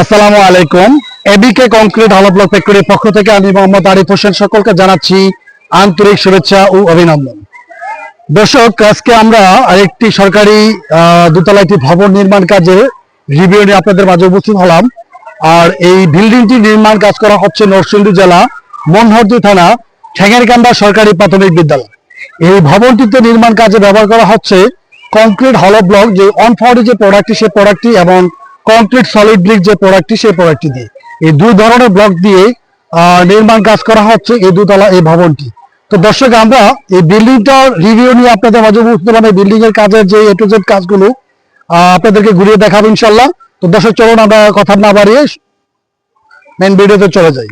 আসসালামু আলাইকুম। এবিকে কংক্রিট হলো ব্লক ফ্যাক্টরির পক্ষ থেকে আমি মোহাম্মদ আরিফ হোসেন সকলকে জানাচ্ছি আন্তরিক শুভেচ্ছা ও অভিনন্দন। দর্শক, আজকে আমরা আরেকটি সরকারি দোতলা ভবন নির্মাণ কাজে রিভিউ নিয়ে আপনাদের মাঝে উপস্থিত হলাম। আর এই বিল্ডিংটি নির্মাণ কাজ করা হচ্ছে নরসিংদী জেলা, মনহরদি থানা ঠেঙ্গারকান্দা সরকারি প্রাথমিক বিদ্যালয়। এই ভবনটিতে নির্মাণ কাজে ব্যবহার করা হচ্ছে কংক্রিট হলো ব্লক যে অন যে প্রোডাক্টটি সেই প্রোডাক্টটি এবং কংক্রিট সলিড ব্রিক যে প্রোডাক্টটি সেই প্রোডাক্টটি দিয়ে। এই দুই ধরনের ব্লক দিয়ে নির্মাণ কাজ করা হচ্ছে এই দুতলা এই ভবনটি। তো দর্শক, আমরা এই বিল্ডিংটার রিভিউ নিয়ে আপনাদের মাঝে হলাম। এই বিল্ডিং এর কাজের যে এ টু জেড কাজগুলো আপনাদেরকে ঘুরিয়ে দেখাবো ইনশাল্লাহ তো দর্শক, চলুন আমরা কথা না বাড়িয়ে মেন ভিডিওতে চলে যাই।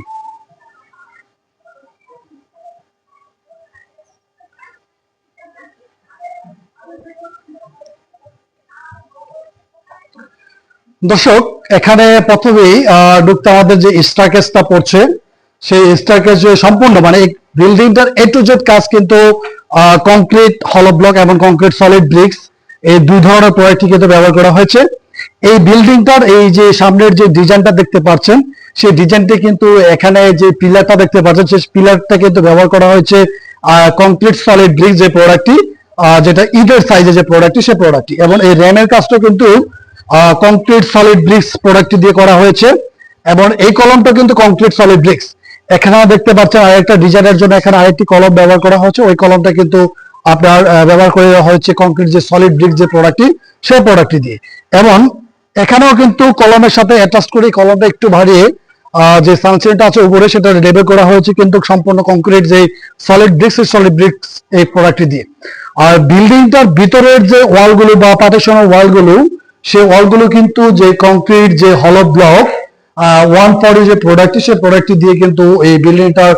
দর্শক, এখানে প্রথমেই ঢুকতে আমাদের যে স্টারকেসটা পড়ছে, সেই স্টারকেস সম্পূর্ণ মানে বিল্ডিংটার এ টু জেড কাজ কিন্তু কংক্রিট হলো ব্লক এবং কংক্রিট সলিড ব্রিক্স এই দুই ধরনের প্রোডাক্টটি কিন্তু ব্যবহার করা হয়েছে। এই বিল্ডিংটার এই যে সামনের যে ডিজাইনটা দেখতে পাচ্ছেন, সেই ডিজাইনটি কিন্তু এখানে যে পিলারটা দেখতে পাচ্ছেন, সেই পিলারটা কিন্তু ব্যবহার করা হয়েছে কংক্রিট সলিড ব্রিক্স যে প্রোডাক্টটি যেটা ইটের সাইজে যে প্রোডাক্টটি সেই প্রোডাক্টটি এবং এই র্যামের কাজটা কিন্তু কংক্রিট সলিড ব্রিক্স প্রোডাক্টটি দিয়ে করা হয়েছে। এবং এই কলমটা কিন্তু কংক্রিট সলিড ব্রিক্স এখানে দেখতে পাচ্ছেন আরেকটা ডিজাইনের জন্য এখানে আরেকটি কলম ব্যবহার করা হয়েছে। ওই কলমটা কিন্তু আপনার ব্যবহার করে হয়েছে কংক্রিট যে সলিড ব্রিক্স যে প্রোডাক্টটি সেই প্রোডাক্টটি দিয়ে। এবং এখানেও কিন্তু কলমের সাথে অ্যাটাচ করে কলমটা একটু ভারিয়ে যে সানসেট আছে উপরে সেটা লেবেল করা হয়েছে কিন্তু সম্পূর্ণ কংক্রিট যে সলিড ব্রিক্স সলিড ব্রিক্স এই প্রোডাক্টটি দিয়ে। আর বিল্ডিংটার ভিতরের যে ওয়ালগুলো বা পার্টিশনের ওয়ালগুলো সেই ওয়ালগুলো কিন্তু যে কংক্রিট যে হলো ব্লক ওয়ান ফর্টি যে প্রোডাক্টটি সেই প্রোডাক্টটি দিয়ে কিন্তু এই বিল্ডিংটার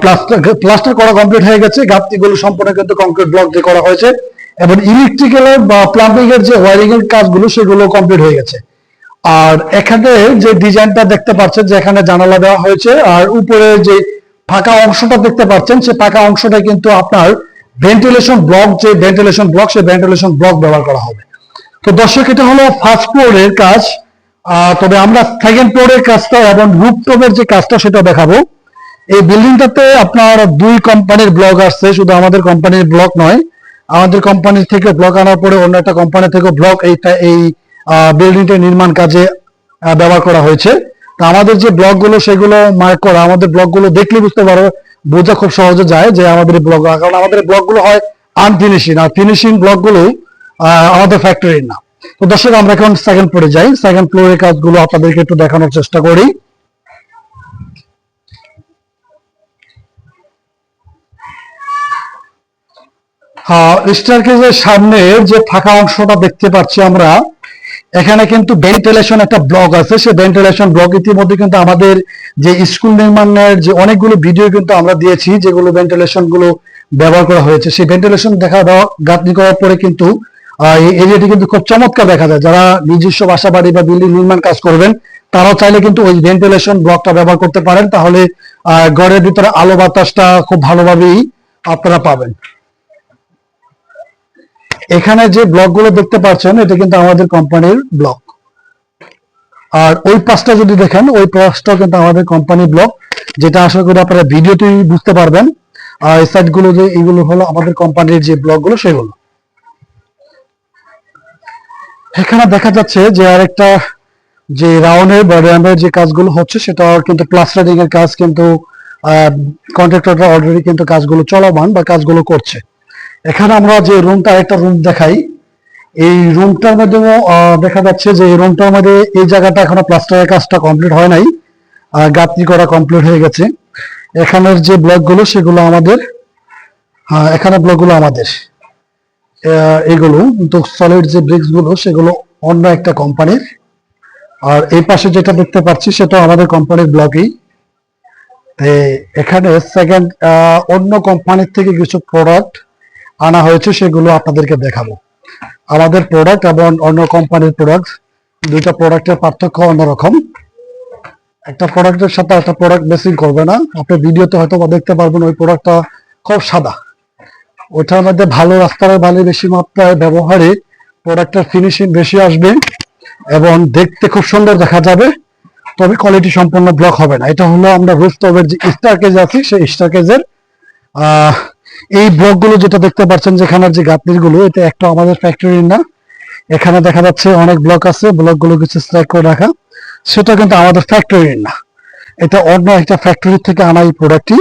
প্লাস্টার প্লাস্টার করা কমপ্লিট হয়ে গেছে। গাপটিগুলো সম্পূর্ণ কিন্তু কংক্রিট ব্লক দিয়ে করা হয়েছে। এবং ইলেকট্রিক্যালের বা প্লাম্বিং এর যে ওয়ারিং এর কাজগুলো, সেগুলো কমপ্লিট হয়ে গেছে। আর এখানে যে ডিজাইনটা দেখতে পাচ্ছেন, যে এখানে জানালা দেওয়া হয়েছে, আর উপরে যে ফাঁকা অংশটা দেখতে পাচ্ছেন সেই ফাঁকা অংশটা কিন্তু আপনার ভেন্টিলেশন ব্লক যে ভেন্টিলেশন ব্লক সেই ভেন্টিলেশন ব্লক ব্যবহার করা হবে। তো দর্শক এটা হলো ফার্স্ট ফ্লোরের কাজ। তবে আমরা সেকেন্ড ফ্লোরের কাজটা এবং রুপটপের যে কাজটা সেটা দেখাবো। এই বিল্ডিংটাতে আপনার দুই কোম্পানির ব্লক আসছে শুধু আমাদের কোম্পানির ব্লক নয়। আমাদের কোম্পানি থেকে ব্লক আনার পরে অন্য একটা কোম্পানি থেকে ব্লক এইটা এই বিল্ডিংটা নির্মাণ কাজে ব্যবহার করা হয়েছে। তা আমাদের যে ব্লকগুলো সেগুলো মার্ক করা আমাদের ব্লকগুলো দেখলে বুঝতে পারো বোঝা খুব সহজে যায় যে আমাদের ব্লক কারণ আমাদের ব্লকগুলো হয় আনফিনিশিং আর ফিনিশিং ব্লকগুলো আহ, আমাদের ফ্যাক্টরির না তো দর্শক, আমরা এখন সেকেন্ড ফ্লোরে যাই। সেকেন্ড ফ্লোরের কাজগুলো আপনাদেরকে একটু দেখানোর চেষ্টা করি। হ্যাঁ স্টারকেজের সামনে যে ফাঁকা অংশটা দেখতে পাচ্ছি আমরা, এখানে কিন্তু ভেন্টিলেশন একটা ব্লক আছে। সেই ভেন্টিলেশন ব্লক ইতিমধ্যে কিন্তু আমাদের যে স্কুল নির্মাণের যে অনেকগুলো ভিডিও কিন্তু আমরা দিয়েছি, যেগুলো ভেন্টিলেশনগুলো ব্যবহার করা হয়েছে। সেই ভেন্টিলেশন দেখা দেওয়া গাঁথনি করার পরে কিন্তু এরিয়াটি কিন্তু খুব চমৎকার দেখা যায়। যারা নিজস্ব বাসা বাড়ি বা বিল্ডিং নির্মাণ কাজ করবেন, তারাও চাইলে কিন্তু ওই ভেন্টিলেশন ব্লকটা ব্যবহার করতে পারেন। তাহলে ঘরের ভিতরে আলো বাতাসটা খুব ভালোভাবেই আপনারা পাবেন। এখানে যে ব্লকগুলো দেখতে পাচ্ছেন, এটা কিন্তু আমাদের কোম্পানির ব্লক আর ওই পাশটা যদি দেখেন, ওই পাশটাও কিন্তু আমাদের কোম্পানি ব্লক যেটা আশা করি আপনারা ভিডিওতেই বুঝতে পারবেন। আর এই সাইডগুলো যে এগুলো হলো আমাদের কোম্পানির যে ব্লকগুলো সেগুলো। এখানে দেখা যাচ্ছে যে আরেকটা যে রাউন্ডের বা র্যামের যে কাজগুলো হচ্ছে, সেটা কিন্তু প্লাস্টারিং এর কাজ কিন্তু কন্ট্রাক্টররা অলরেডি কিন্তু কাজগুলো চলমান বা কাজগুলো করছে। এখানে আমরা যে রুমটা একটা রুম দেখাই। এই রুমটার মাধ্যমে দেখা যাচ্ছে যে এই রুমটার মধ্যে এই জায়গাটা এখনও প্লাস্টারের কাজটা কমপ্লিট হয় নাই গাঁথনি করা কমপ্লিট হয়ে গেছে। এখানের যে ব্লকগুলো সেগুলো আমাদের এখানে ব্লকগুলো আমাদের। এগুলো সলিড যে ব্রিক্সগুলো সেগুলো অন্য একটা কোম্পানির আর এই পাশে যেটা দেখতে পাচ্ছি, সেটা আমাদের কোম্পানির ব্লকই এখানে সেকেন্ড অন্য কোম্পানির থেকে কিছু প্রোডাক্ট আনা হয়েছে, সেগুলো আপনাদেরকে দেখাবো। আমাদের প্রোডাক্ট এবং অন্য কোম্পানির প্রোডাক্ট দুইটা প্রোডাক্টের পার্থক্য অন্যরকম। একটা প্রোডাক্টের সাথে একটা প্রোডাক্ট মেসিং করবে না। আপনি ভিডিওতে হয়তো দেখতে পারবেন, ওই প্রোডাক্টটা খুব সাদা। ওইটার মধ্যে ভালো রাস্তার বালি বেশি মাত্রায় ব্যবহারে প্রোডাক্টের ফিনিশিং বেশি আসবে এবং দেখতে খুব সুন্দর দেখা যাবে, তবে কোয়ালিটি সম্পূর্ণ ব্লক হবে না। এটা হলো আমরা রুফটপের যে স্টারকেজ আছে, সেই স্টারকেজের এই ব্লকগুলো যেটা দেখতে পাচ্ছেন যেখানের যে গাঁথনিগুলো এটা একটা আমাদের ফ্যাক্টরির না। এখানে দেখা যাচ্ছে অনেক ব্লক আছে ব্লকগুলো কিছু স্ট্রাইক করে রাখা। সেটা কিন্তু আমাদের ফ্যাক্টরির না। এটা অন্য একটা ফ্যাক্টরি থেকে আনা এই প্রোডাক্টটি